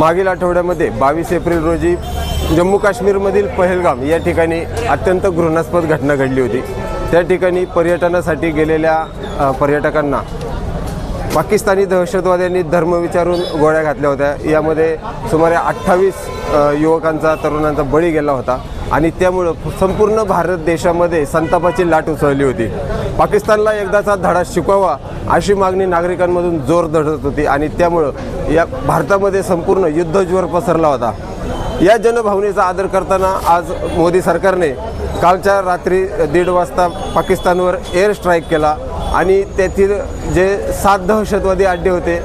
मागील आठवड्यामध्ये बावीस एप्रिल रोजी जम्मू काश्मीरमधील पहलगाम या ठिकाणी अत्यंत घृणास्पद घटना घडली होती. त्या ठिकाणी पर्यटनासाठी गेलेल्या पर्यटकांना पाकिस्तानी दहशतवाद्यांनी धर्म विचारून गोळ्या घातल्या होत्या. यामध्ये सुमारे अठ्ठावीस युवकांचा तरुणांचा बळी गेला होता आणि त्यामुळं संपूर्ण भारत देशामध्ये संतापाची लाट उसळली होती. पाकिस्तानला एकदाचा धडा शिकवावा अशी मागणी नागरिकांमधून जोर धडत होती आणि त्यामुळं या भारतामध्ये संपूर्ण युद्धज्वर पसरला होता. या जनभावनेचा आदर करताना आज मोदी सरकारने कालच्या रात्री दीड वाजता पाकिस्तानवर एअर स्ट्राईक केला आणि तेथील जे सात दहशतवादी अड्डे होते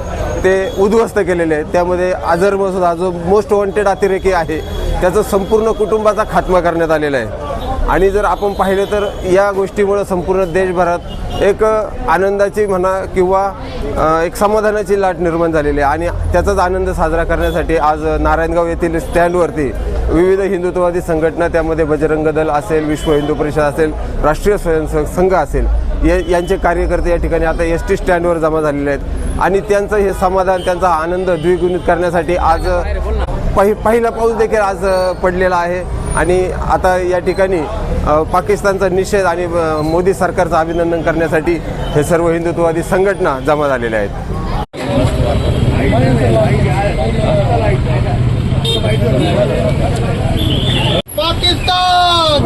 ते उद्ध्वस्त केलेले आहेत. त्यामध्ये अजर मसूद हा जो मोस्ट वॉन्टेड अतिरेकी आहे. त्याचं संपूर्ण कुटुंबाचा खात्मा करण्यात आलेला आहे. आणि जर आपण पाहिलं तर या गोष्टीमुळं संपूर्ण देशभरात एक आनंदाची म्हणा किंवा एक समाधानाची लाट निर्माण झालेली आहे. आणि त्याचाच आनंद साजरा करण्यासाठी आज नारायणगाव येथील स्टँडवरती विविध हिंदुत्ववादी संघटना त्यामध्ये बजरंग दल असेल विश्व हिंदू परिषद असेल राष्ट्रीय स्वयंसेवक संघ असेल या यांचे कार्यकर्ते या ठिकाणी आता एस टी स्टँडवर जमा झालेले आहेत. आणि त्यांचं हे समाधान त्यांचा आनंद द्विगुणित करण्यासाठी आज पहि पहिला पाऊस देखील आज पडलेला आहे. आणि आता या ठिकाणी पाकिस्तानचा निषेध आणि मोदी सरकारचं अभिनंदन करण्यासाठी हे सर्व हिंदुत्ववादी संघटना जमा झालेल्या आहेत पाकिस्तान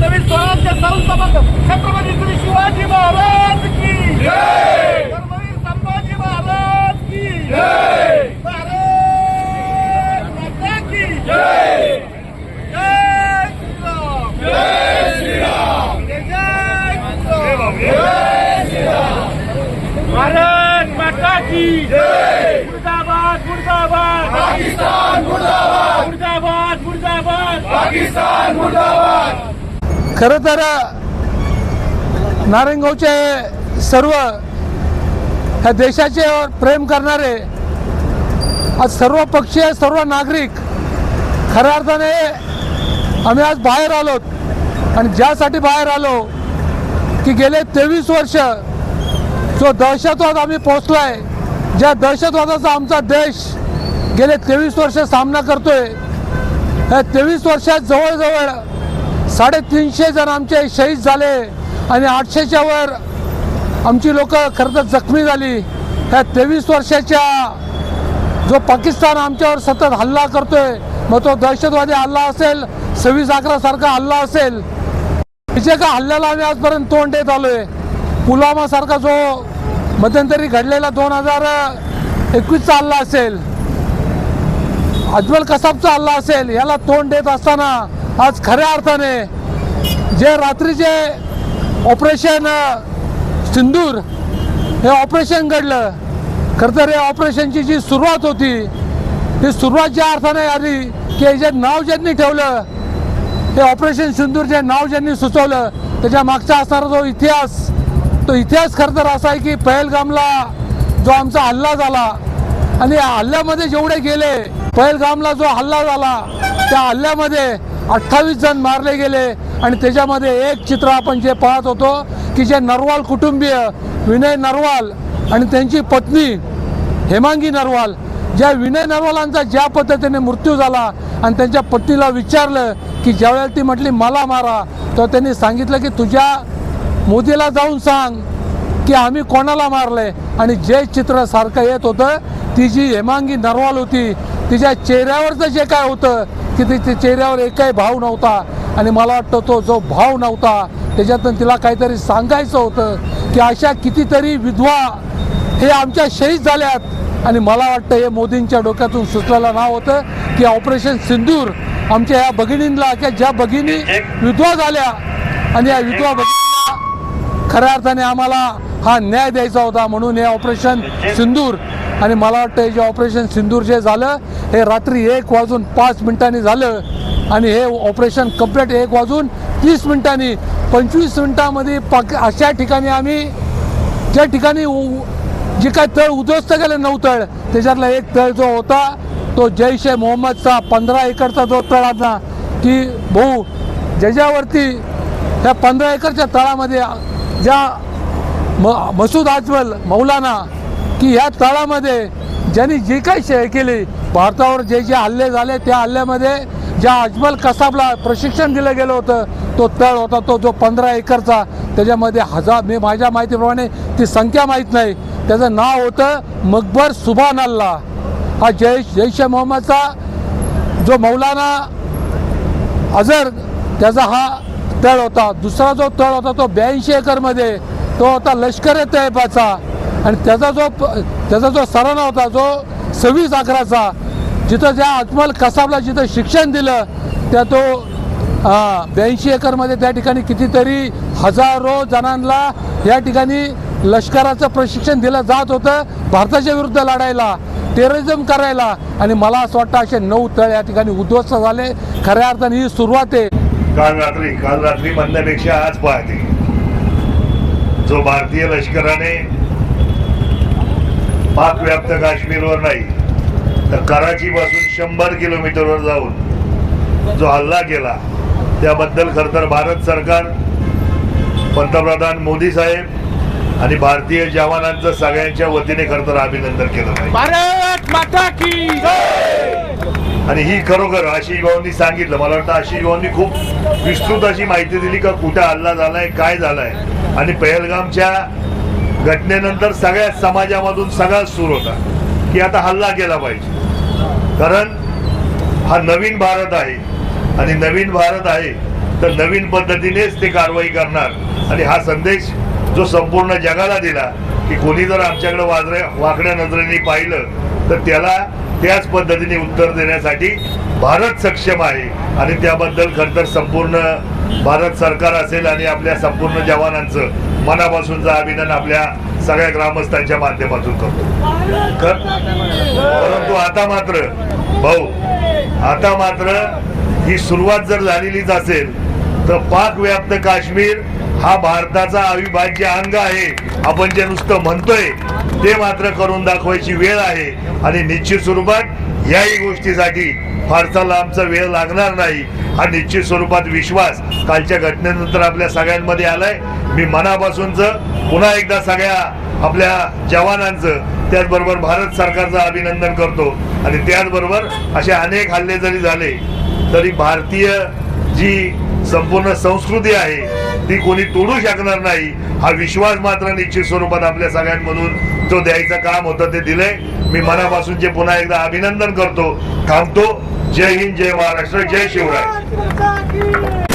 नवीन स्वराज्य संस्थापक छत्रपती श्री शिवाजी महाराज की धर्मवीर संभाजी महाराज की भारत माता की जय श्रीराम जय श्रीराम जय श्रीराम भारत माता की मुर्दाबाद मुर्दाबाद पाकिस्तान मुर्दाबाद मुर्दाबाद मुर्दाबाद पाकिस्तान मुर्दाबाद खर तर नारायणगावचे सर्व ह्या देशाचे प्रेम करणारे आज सर्व पक्षीय सर्व नागरिक खऱ्या अर्थाने आम्ही आज बाहेर आलोत आणि ज्यासाठी बाहेर आलो की गेले तेवीस वर्ष जो दहशतवाद आम्ही पोहोचलाय ज्या दहशतवादाचा आमचा देश गेले तेवीस वर्ष सामना करतोय या तेवीस वर्षात जवळजवळ साडेतीनशे जण आमचे शहीद झाले आणि आठशेच्या वर आमची लोक खरं तर जखमी झाली. ह्या तेवीस वर्षाच्या जो पाकिस्तान आमच्यावर सतत हल्ला करतोय मग तो दहशतवादी हल्ला असेल सव्वीस अकरा सारखा हल्ला असेल तिच्या का हल्ल्याला आम्ही आजपर्यंत तोंड देत आलोय पुलवामा सारखा जो मध्यंतरी घडलेला दोन हजार एकवीसचा हल्ला असेल अज्वल कसाबचा हल्ला असेल याला तोंड देत असताना आज खऱ्या अर्थाने जे रात्रीचे ऑपरेशन सिंदूर हे ऑपरेशन घडलं. खरं तर या ऑपरेशनची जी सुरुवात होती ती सुरुवात ज्या अर्थाने आली की हे जे नाव ज्यांनी ठेवलं हे ऑपरेशन सिंदूर जे नाव ज्यांनी सुचवलं त्याच्या मागचा असणारा जो इतिहास तो इतिहास खरं तर असा आहे की पहलगामला जो आमचा हल्ला झाला आणि या हल्ल्यामध्ये जेवढे गेले पहलगामला जो हल्ला झाला त्या हल्ल्यामध्ये अठ्ठावीस जण मारले गेले आणि त्याच्यामध्ये एक चित्र आपण जे पाहत होतो की जे नरवाल कुटुंबीय विनय नरवाल आणि त्यांची पत्नी हेमांगी नरवाल ज्या विनय नरवालांचा ज्या पद्धतीने मृत्यू झाला आणि त्यांच्या पत्नीला विचारलं की ज्यावेळेला ती म्हटली मला मारा. तर त्यांनी सांगितलं की तुझ्या मोदीला जाऊन सांग की आम्ही कोणाला मारले? आणि जे चित्र सारखं येत होतं ती जी हेमांगी नरवाल होती तिच्या चेहऱ्यावरचं जे काय होतं की तिच्या चेहऱ्यावर एकही भाव नव्हता. आणि मला वाटतं तो जो भाव नव्हता त्याच्यातून तिला काहीतरी सांगायचं होतं की अशा कितीतरी विधवा हे आमच्या शहीद झाल्यात. आणि मला वाटतं हे मोदींच्या डोक्यातून सुचलेलं नाव होतं की ऑपरेशन सिंदूर. आमच्या या भगिनींना किंवा ज्या भगिनी विधवा झाल्या आणि या विधवा भगिनींना खऱ्या अर्थाने आम्हाला हा न्याय द्यायचा होता म्हणून हे ऑपरेशन सिंदूर आणि मला वाटतं हे जे ऑपरेशन सिंदूर जे झालं हे रात्री एक वाजून पाच मिनिटांनी झालं आणि हे ऑपरेशन कंप्लीट एक वाजून तीस मिनिटांनी पंचवीस मिनिटामध्ये पाक अशा ठिकाणी आम्ही ज्या ठिकाणी उ- जे काय तळ उद्ध्वस्त केले नऊ तळ त्याच्यातला एक तळ जो होता तो जैश ए मोहम्मदचा पंधरा एकरचा जो तळ होता की भाऊ ज्याच्यावरती त्या पंधरा एकरच्या तळामध्ये ज्या म मसूद अजमल मौलाना की ह्या तळामध्ये ज्यांनी जी काही शे केली भारतावर जे जे हल्ले झाले त्या हल्ल्यामध्ये ज्या अजमल कसाबला प्रशिक्षण दिलं गेलं होतं तो तळ होता तो जो पंधरा एकरचा त्याच्यामध्ये हजार मी माझ्या माहितीप्रमाणे ती संख्या माहीत नाही. त्याचं नाव होतं मकबर सुभान अल्ला हा जैश जैश मोहम्मदचा जो मौलाना अझर त्याचा हा तळ होता. दुसरा जो तळ होता तो ब्याऐंशी एकरमध्ये तो होता लष्कर ए तैयबाचा आणि त्याचा जो त्याचा जो सराना होता जो सव्वीस अकराचा जिथं ज्या अजमल कसाबला जिथं शिक्षण दिलं त्या तो ब्याऐंशी एकरमध्ये त्या ठिकाणी कितीतरी हजारो जणांना या ठिकाणी लष्कराचं प्रशिक्षण दिलं जात होतं भारताच्या विरुद्ध लढायला टेररिझम करायला. आणि मला असं वाटतं असे नऊ तळ या ठिकाणी उद्ध्वस्त झाले. खऱ्या अर्थाने ही सुरुवात आहे. काल रात्री काल रात्री म्हणण्यापेक्षा आज पहाटे. जो भारतीय लष्कराने पाकव्याप्त काश्मीरवर नाही तर कराचीपासून शंभर किलोमीटरवर जाऊन जो हल्ला केला त्याबद्दल खरं तर भारत सरकार पंतप्रधान मोदी साहेब आणि भारतीय जवानांचं सगळ्यांच्या वतीने खरं तर अभिनंदन केलं भारत माता की आणि ही खरोखर आशिष भाऊंनी सांगितलं. मला वाटतं आशिष भाऊंनी खूप विस्तृत अशी माहिती दिली का कुठं हल्ला झालाय काय झालाय. आणि पहलगामच्या घटनेनंतर सगळ्या समाजामधून सगळा सूर होता की आता हल्ला केला पाहिजे. कारण हा नवीन भारत आहे आणि नवीन भारत आहे तर नवीन पद्धतीनेच ते कारवाई करणार. आणि हा संदेश जो संपूर्ण जगाला दिला की कोणी जर आमच्याकडे वाजऱ्या वाकड्या नजरेने पाहिलं तर त्याला त्याच पद्धतीने उत्तर देण्यासाठी भारत सक्षम आहे. आणि त्याबद्दल खरं तर संपूर्ण भारत सरकार असेल आणि आपल्या संपूर्ण जवानांचं मनापासूनचा अभिनंदन आपल्या सगळ्या ग्रामस्थांच्या माध्यमातून करतो. परंतु आता मात्र भाऊ आता मात्र ही सुरुवात जर झालेलीच असेल तर पाक व्याप्त काश्मीर हा भारताचा अविभाज्य अंग आहे. आपण जे नुसतं म्हणतोय ते मात्र करून दाखवायची वेळ आहे. आणि निश्चित स्वरूपात याही गोष्टीसाठी फारसा लांबचा वेळ लागणार नाही. हा निश्चित स्वरूपात विश्वास कालच्या घटनेनंतर आपल्या सगळ्यांमध्ये आलाय. मी मनापासूनच पुन्हा एकदा सगळ्या आपल्या जवानांचं त्याचबरोबर भारत सरकारचं अभिनंदन करतो. आणि त्याचबरोबर असे अनेक हल्ले जरी झाले तरी भारतीय जी संपूर्ण संस्कृती आहे ती कोणी तोडू शकणार नाही. हा विश्वास मात्र निश्चित स्वरूपात आपल्या सगळ्यांमधून जो द्यायचं काम होतं ते दिलंय. मी मनापासून जे पुन्हा एकदा अभिनंदन करतो थांबतो. जय हिंद जय महाराष्ट्र जय शिवराय.